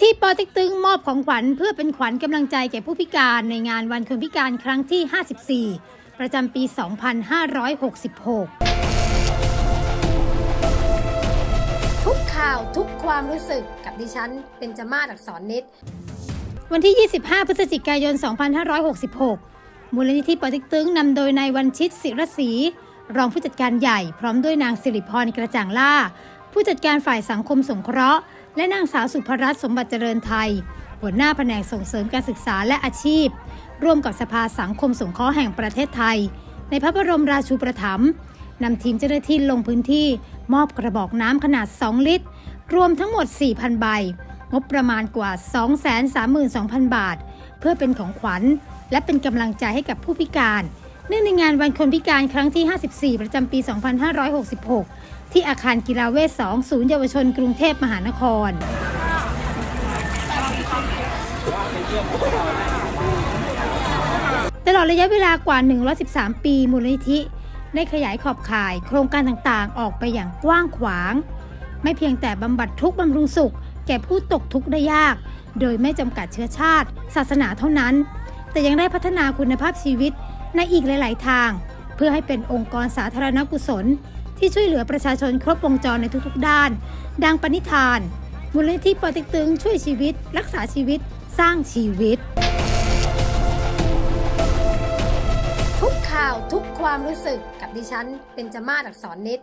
ธิปอเติ๊กตึงมอบของขวัญเพื่อเป็นขวัญกำลังใจแก่ผู้พิการในงานวันคนพิการครั้งที่ 54 ประจำปี 2566 ทุกข่าวทุกความรู้สึกกับดิฉันเป็นจมาศอักษรนิด วันที่ 25 พฤศจิกายน 2566 มูลนิธิปอเติ๊กตึงนำโดยนายวันชิตศิรศรีรองผู้จัดการใหญ่พร้อมด้วยนางสิริพรกระจ่างล่า ผู้จัดการฝ่ายสังคมสงเคราะห์ และนางสาวสุภรัตน์สมบัติเจริญไทย หัวหน้าแผนกส่งเสริมการศึกษาและอาชีพ ร่วมกับสภาสังคมสงเคราะห์แห่งประเทศไทย ในพระบรมราชูปถัมภ์นำทีมเจ้าหน้าที่ลงพื้นที่มอบกระบอกน้ำขนาด 2 ลิตร รวมทั้งหมด 4,000 ใบ งบประมาณกว่า 232,000 บาท เพื่อเป็นของขวัญ และเป็นกำลังใจให้กับผู้พิการ เนื่องในงานวันคนพิการครั้งที่ 54 ประจำปี 2566 ที่อาคารกีฬาเวท2ศูนย์เยาวชนกรุงเทพมหานคร ตลอดระยะเวลากว่า 113 ปีมูลนิธิ ได้ขยายขอบข่ายโครงการต่างๆ ออกไปอย่างกว้างขวาง ไม่เพียงแต่บำบัดทุกบำรุงสุข แก่ผู้ตกทุกข์ได้ยาก โดยไม่จำกัดเชื้อชาติ ศาสนาเท่านั้น แต่ยังได้พัฒนาคุณภาพชีวิต ในอีกหลาย ๆ ทาง เพื่อให้เป็นองค์กรสาธารณกุศล ที่ช่วยเหลือประชาชนครบวงจรในทุก ๆ ด้าน ดังปณิธาน มูลนิธิปอเติ๊กตึงช่วยชีวิต รักษาชีวิต สร้างชีวิต ทุกข่าวทุกความรู้สึกกับดิฉันเป็นจมาศอักษรนิด